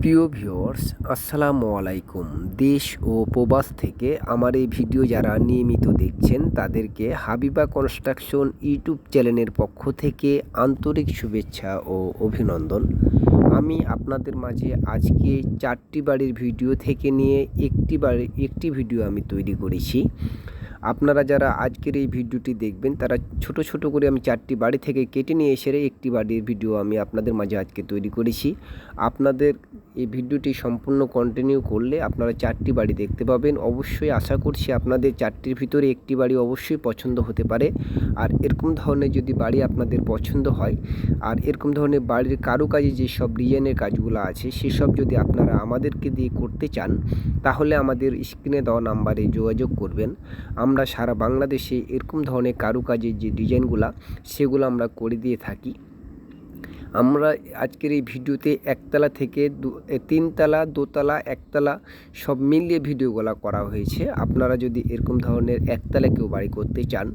প্রিয় ভিউয়ার্স, আসসালামু আলাইকুম। দেশ ও প্রবাস থেকে আমার এই ভিডিও যারা নিয়মিত দেখছেন, তাদেরকে হাবিবা কনস্ট্রাকশন ইউটিউব চ্যানেলের পক্ষ থেকে আন্তরিক শুভেচ্ছা ও অভিনন্দন। আমি আপনাদের মাঝে আজকে চারটি বাড়ির ভিডিও থেকে নিয়ে একটি বাড়ি, একটি ভিডিও আমি তৈরি করেছি। আপনারা যারা আজকের এই ভিডিওটি দেখবেন, তারা ছোট ছোট করে আমি চারটি বাড়ি থেকে কেটে নিয়ে এসে একটি বাড়ির ভিডিও আমি আপনাদের মাঝে আজকে তৈরি করেছি। আপনাদের এই ভিডিওটি সম্পূর্ণ কন্টিনিউ করলে আপনারা চারটি বাড়ি দেখতে পাবেন। অবশ্যই আশা করছি আপনাদের চারটির ভিতরে একটি বাড়ি অবশ্যই পছন্দ হতে পারে। আর এরকম ধরনের যদি বাড়ি আপনাদের পছন্দ হয়, আর এরকম ধরনের বাড়ির কারুকাজে যেসব ডিজাইনের কাজগুলো আছে, সেসব যদি আপনারা আমাদেরকে দিয়ে করতে চান, তাহলে আমাদের স্ক্রিনে দেওয়া নাম্বারে যোগাযোগ করবেন। আমরা সারা বাংলাদেশে এরকম ধরনের কারুকাজের যে ডিজাইনগুলা সেগুলো আমরা করে দিয়ে থাকি। আমরা আজকের এই ভিডিওতে একতলা থেকে দু তিনতলা, দোতলা, একতলা সব মিলিয়ে ভিডিওগুলো করা হয়েছে। আপনারা যদি এরকম ধরনের একতলা কেউ বাড়ি করতে চান,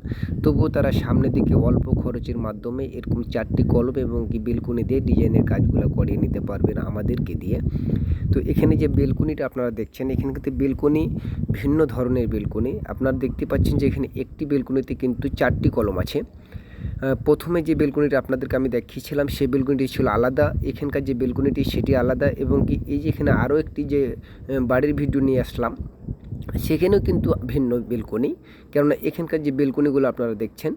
তবুও তারা সামনের দিকে অল্প খরচের মাধ্যমে এরকম চারটি কলম এবং কি বেলকুনি দিয়ে ডিজাইনের কাজগুলো করিয়ে নিতে পারবেন আমাদেরকে দিয়ে। তো এখানে যে বেলকুনিটা আপনারা দেখছেন, এখানে কিন্তু বেলকুনি, ভিন্ন ধরনের বেলকুনি। আপনারা দেখতে পাচ্ছেন যে এখানে একটি বেলকুনিতে কিন্তু চারটি কলম আছে। প্রথমে যে বেলকনিটা আপনাদেরকে আমি দেখিয়েছিলাম, সেই বেলকনিটি ছিল আলাদা। এখানকার যে বেলকনিটি, সেটি আলাদা এবং কি এই যে এখানে আরও একটি যে বাড়ির ভিডিও নিয়ে আসলাম, সেখানেও কিন্তু ভিন্ন বেলকনি। কেননা এখানকার যে বেলকনিগুলো আপনারা দেখছেন,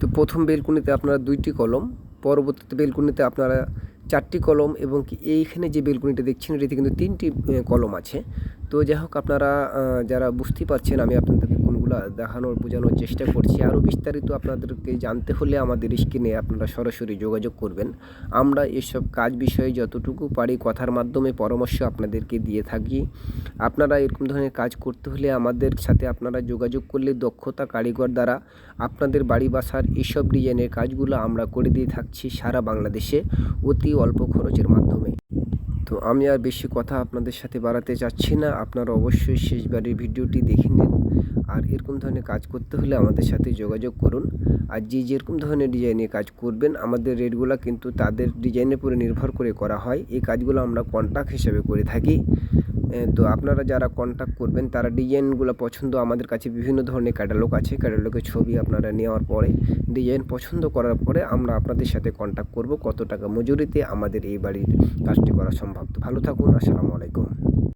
তো প্রথম বেলকনিতে আপনারা দুইটি কলম, পরবর্তীতে বেলকনিতে আপনারা চারটি কলম এবং কি এইখানে যে বেলকনিটা দেখছেন, এটিতে কিন্তু তিনটি কলম আছে। তো যাই হোক, আপনারা যারা বুঝতেই পারছেন, আমি আপনাদেরকে কোনগুলো দেখানোর, বোঝানোর চেষ্টা করছি। আরও বিস্তারিত আপনাদেরকে জানতে হলে আমাদের স্ক্রিনে আপনারা সরাসরি যোগাযোগ করবেন। আমরা এসব কাজ বিষয়ে যতটুকু পারি কথার মাধ্যমে পরামর্শ আপনাদেরকে দিয়ে থাকি। আপনারা এরকম ধরনের কাজ করতে হলে আমাদের সাথে আপনারা যোগাযোগ করলে দক্ষতা, কারিগর দ্বারা আপনাদের বাড়ি, বাসার এসব ডিজাইনের কাজগুলো আমরা করে দিয়ে থাকছি সারা বাংলাদেশে অতি অল্প খরচের মাধ্যমে। তো আমি আর বেশি কথা আপনাদের সাথে বাড়াতে চাচ্ছি না। আপনারা অবশ্যই শেষবারের ভিডিওটি দেখে নিন। আর এরকম ধরনের কাজ করতে হলে আমাদের সাথে যোগাযোগ করুন। আর যে যেরকম ধরনের ডিজাইনে কাজ করবেন, আমাদের রেটগুলো কিন্তু তাদের ডিজাইনের উপরে নির্ভর করে করা হয়। এই কাজগুলো আমরা কন্ট্রাক্ট হিসেবে করে থাকি। তো আপনারা যারা কন্ট্যাক্ট করবেন, তারা ডিজাইনগুলো পছন্দ, আমাদের কাছে বিভিন্ন ধরনের ক্যাটালগ আছে। ক্যাটালগের ছবি আপনারা নেওয়ার পরে ডিজাইন পছন্দ করার পরে আমরা আপনাদের সাথে কন্ট্যাক্ট করব, কত টাকা মজুরিতে আমাদের এই বাড়ির কাজটি করা সম্ভব। ভালো থাকুন, আসসালামু আলাইকুম।